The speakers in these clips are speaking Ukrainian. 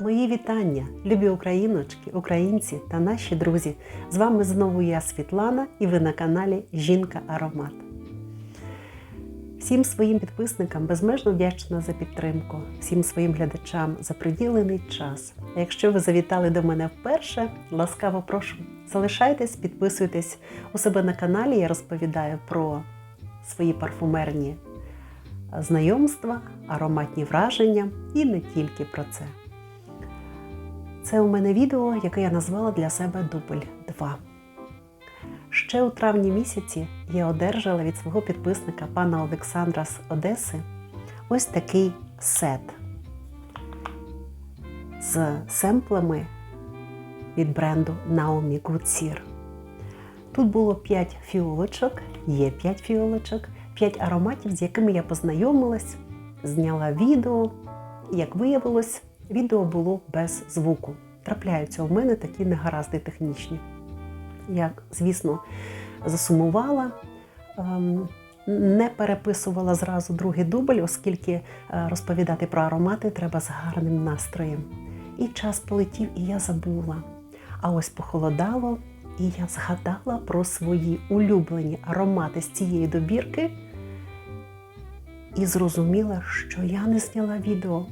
Мої вітання, любі україночки, українці та наші друзі. З вами знову я Світлана і ви на каналі Жінка Аромат. Всім своїм підписникам безмежно вдячна за підтримку, всім своїм глядачам за приділений час. А якщо ви завітали до мене вперше, ласкаво прошу, залишайтесь, підписуйтесь у себе на каналі. Я розповідаю про свої парфумерні знайомства, ароматні враження і не тільки про це. Це у мене відео, яке я назвала для себе Дубль 2. Ще у травні місяці я одержала від свого підписника пана Олександра з Одеси ось такий сет з семплами від бренду Naomi Good Тут було 5 фіолочок, є 5 фіолочок, 5 ароматів, з якими я познайомилась, зняла відео. Як виявилось, відео було без звуку. Трапляються у мене такі негаразди технічні. Я, звісно, засумувала, ем, не переписувала зразу другий дубль, оскільки е, розповідати про аромати треба з гарним настроєм. І час полетів, і я забула. А ось похолодало, і я згадала про свої улюблені аромати з цієї добірки і зрозуміла, що я не зняла відео.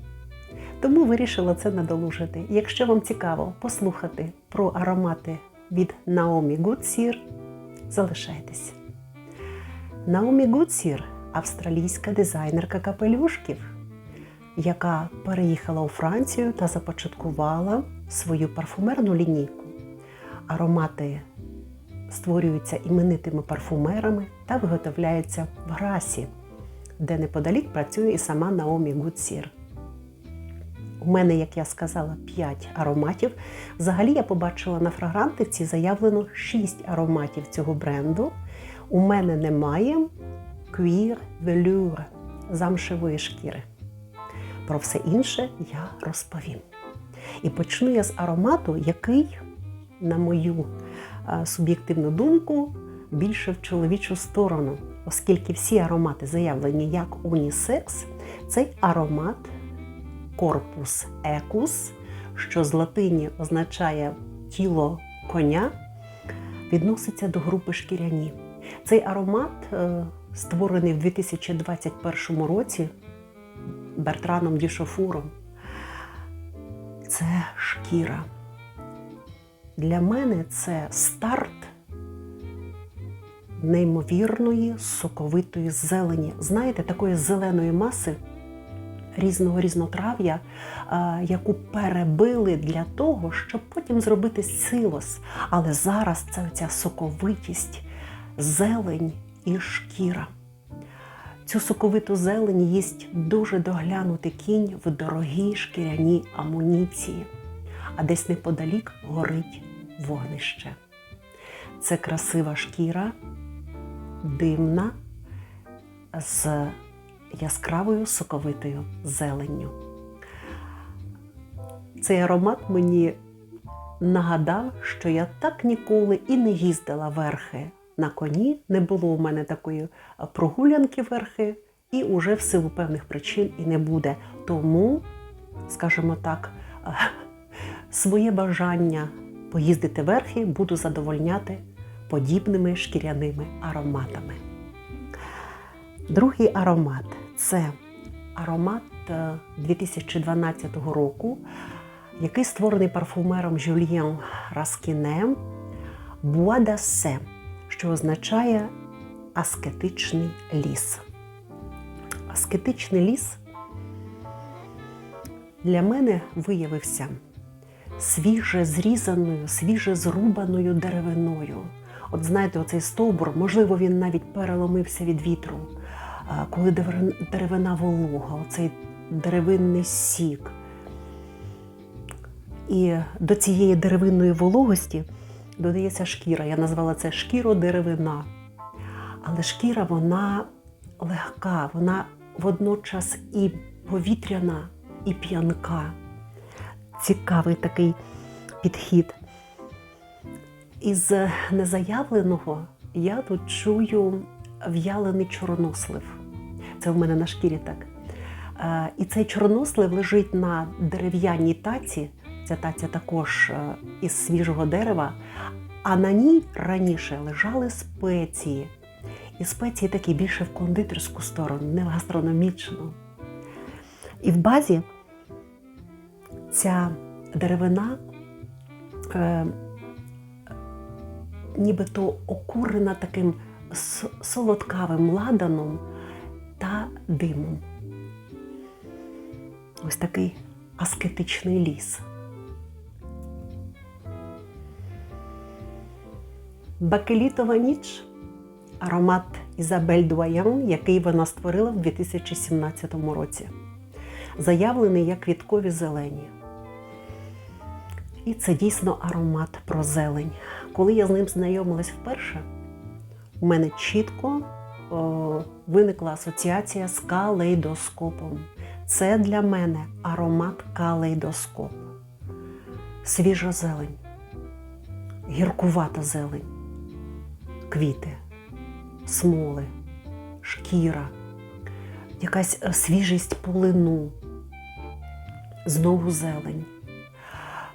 Тому вирішила це надолужити. Якщо вам цікаво послухати про аромати від Naomi Goodsir, залишайтесь. Naomi Goodsir – австралійська дизайнерка капелюшків, яка переїхала у Францію та започаткувала свою парфумерну лінійку. Аромати створюються іменитими парфумерами та виготовляються в Грасі, де неподалік працює і сама Наомі Гудсір. У мене, як я сказала, 5 ароматів. Взагалі я побачила на фрагрантиці заявлено 6 ароматів цього бренду. У мене немає Cuir Velour замшевої шкіри. Про все інше я розповім. І почну я з аромату, який, на мою а, суб'єктивну думку, більше в чоловічу сторону, оскільки всі аромати заявлені як унісекс, цей аромат корпус екус, що з латині означає тіло коня, відноситься до групи шкіряні. Цей аромат е, створений в 2021 році Бертраном Дішофуром. Це шкіра. Для мене це старт неймовірної соковитої зелені. Знаєте, такої зеленої маси різного різнотрав'я, яку перебили для того, щоб потім зробити силос. Але зараз це оця соковитість, зелень і шкіра. Цю соковиту зелень їсть дуже доглянутий кінь в дорогій шкіряній амуніції, а десь неподалік горить вогнище. Це красива шкіра, димна, з яскравою соковитою зеленню. Цей аромат мені нагадав, що я так ніколи і не їздила верхи на коні. Не було у мене такої прогулянки верхи, і уже в силу певних причин і не буде. Тому, скажімо так, своє бажання поїздити верхи буду задовольняти подібними шкіряними ароматами. Другий аромат це аромат 2012 року, який створений парфумером Жюльєн Раскіне d'Assé, що означає аскетичний ліс. Аскетичний ліс для мене виявився свіже зрізаною, свіже зрубаною деревиною. От знаєте, оцей стовбур, можливо, він навіть переломився від вітру коли деревина волога, оцей деревинний сік. І до цієї деревинної вологості додається шкіра. Я назвала це шкіро-деревина. Але шкіра вона легка, вона водночас і повітряна, і п'янка. Цікавий такий підхід. Із незаявленого я тут чую в'ялений чорнослив. Це в мене на шкірі так. Е, І цей чорнослив лежить на дерев'яній таці. Ця таця також е, із свіжого дерева, а на ній раніше лежали спеції. І спеції такі більше в кондитерську сторону, не в гастрономічну. І в базі ця деревина е, нібито окурена таким с- солодкавим ладаном та димом. Ось такий аскетичний ліс. Бакелітова ніч аромат Ізабель Дуаян, який вона створила в 2017 році. Заявлений як квіткові зелені. І це дійсно аромат про зелень. Коли я з ним знайомилась вперше, у мене чітко о, виникла асоціація з калейдоскопом. Це для мене аромат калейдоскоп. Свіжа зелень, гіркувата зелень, квіти, смоли, шкіра, якась е, свіжість полину, знову зелень,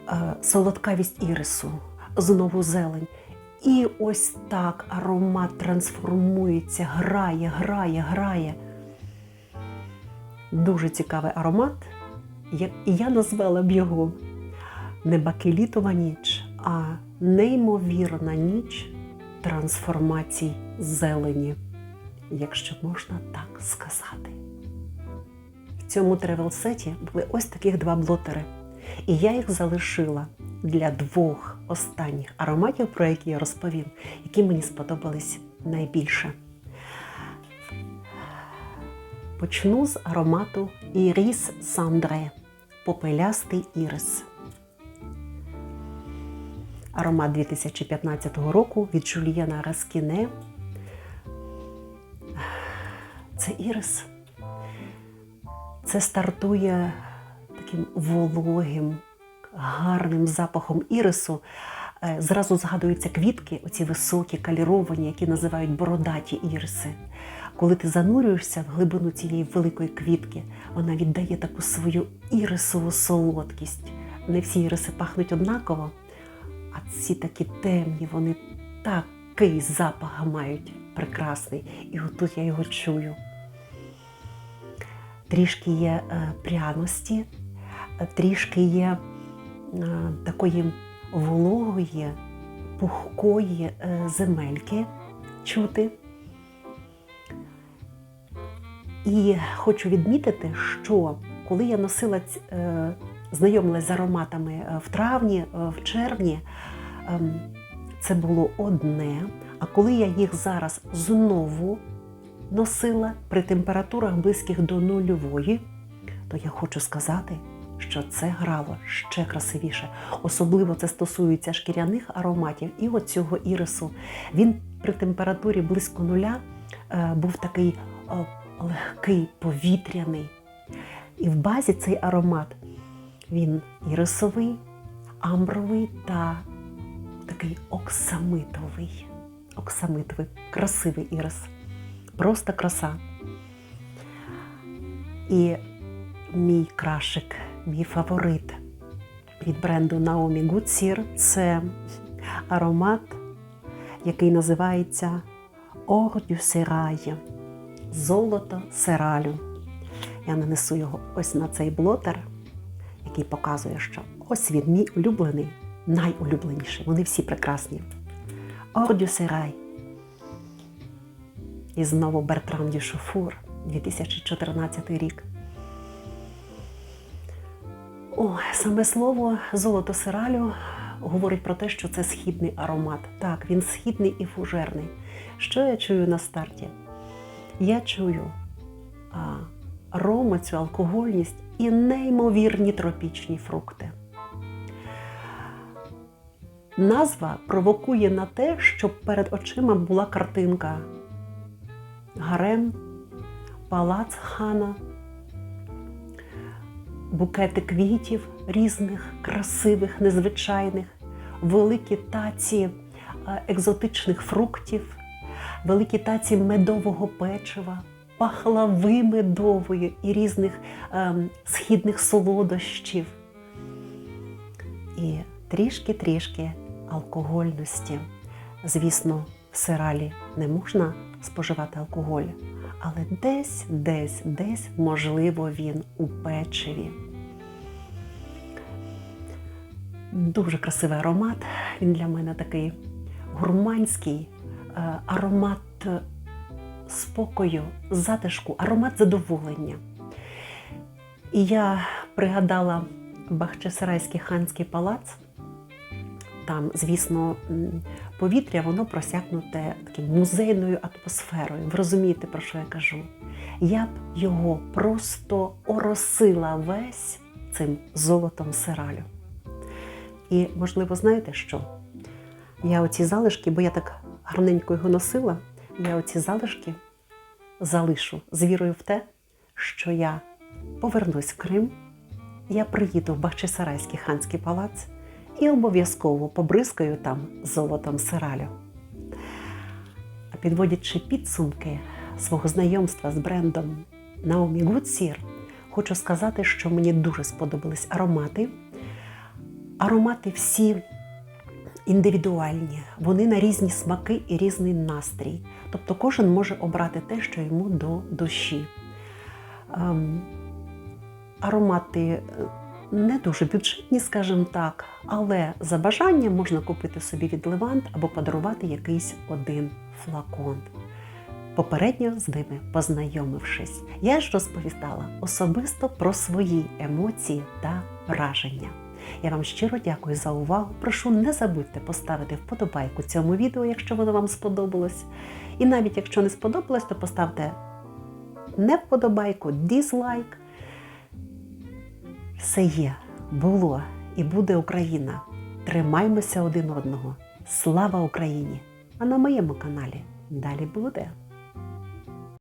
е, солодкавість ірису, знову зелень. І ось так аромат трансформується, грає, грає, грає. Дуже цікавий аромат. І я назвала б його не бакелітова ніч, а неймовірна ніч трансформацій зелені, якщо можна так сказати. В цьому тревел-сеті були ось таких два блотери. І я їх залишила для двох останніх ароматів, про які я розповім, які мені сподобались найбільше. Почну з аромату Іріс Сандре попелястий ірис. Аромат 2015 року від Жульєна Раскіне. Це ірис. Це стартує таким вологим, гарним запахом ірису. Е, Зразу згадуються квітки, оці високі, каліровані, які називають бородаті іриси. Коли ти занурюєшся в глибину цієї великої квітки, вона віддає таку свою ірисову солодкість. Не всі іриси пахнуть однаково, а ці такі темні, вони такий запах мають прекрасний. І отут я його чую. Трішки є е, пряності, трішки є е, такої вологої, пухкої е, земельки чути. І хочу відмітити, що коли я носила е, з ароматами в травні, в червні, ем, це було одне. А коли я їх зараз знову носила при температурах близьких до нульової, то я хочу сказати, що це грало ще красивіше. Особливо це стосується шкіряних ароматів і оцього ірису. Він при температурі близько нуля е, був такий е, легкий, повітряний. І в базі цей аромат він ірисовий, амбровий та такий оксамитовий. Оксамитовий, красивий ірис. Просто краса. І мій крашик, мій фаворит від бренду Naomi Goodsir – це аромат, який називається Or du Serail – золото сералю. Я нанесу його ось на цей блотер, який показує, що ось він мій улюблений, найулюбленіший. Вони всі прекрасні. Du Serail. І знову Бертран Дю Шофур, 2014 рік. О, саме слово золото сиралю говорить про те, що це східний аромат. Так, він східний і фужерний. Що я чую на старті? Я чую а, арома, цю алкогольність і неймовірні тропічні фрукти. Назва провокує на те, щоб перед очима була картинка гарем, палац хана, букети квітів різних, красивих, незвичайних, великі таці е, екзотичних фруктів, великі таці медового печива, пахлави медової і різних ем, східних солодощів. І трішки-трішки алкогольності. Звісно, в сиралі не можна споживати алкоголь, але десь, десь, десь, можливо, він у печиві. Дуже красивий аромат. Він для мене такий гурманський, е, аромат спокою, затишку, аромат задоволення. І я пригадала Бахчисарайський ханський палац. Там, звісно, повітря воно просякнуте таким музейною атмосферою. Ви розумієте, про що я кажу? Я б його просто оросила весь цим золотом сиралю. І, можливо, знаєте що? Я оці залишки, бо я так гарненько його носила, я оці залишки залишу з вірою в те, що я повернусь в Крим, я приїду в Бахчисарайський ханський палац і обов'язково побризкаю там золотом сиралю. А підводячи підсумки свого знайомства з брендом Naomi Goodsir, хочу сказати, що мені дуже сподобались аромати. Аромати всі індивідуальні, вони на різні смаки і різний настрій. Тобто кожен може обрати те, що йому до душі. Ем, аромати е, не дуже бюджетні, скажімо так, але за бажанням можна купити собі від Левант або подарувати якийсь один флакон. Попередньо з ними познайомившись, я ж розповідала особисто про свої емоції та враження. Я вам щиро дякую за увагу. Прошу не забудьте поставити вподобайку цьому відео, якщо воно вам сподобалось. І навіть якщо не сподобалось, то поставте не вподобайку, дізлайк. Все є, було і буде Україна. Тримаймося один одного. Слава Україні! А на моєму каналі далі буде.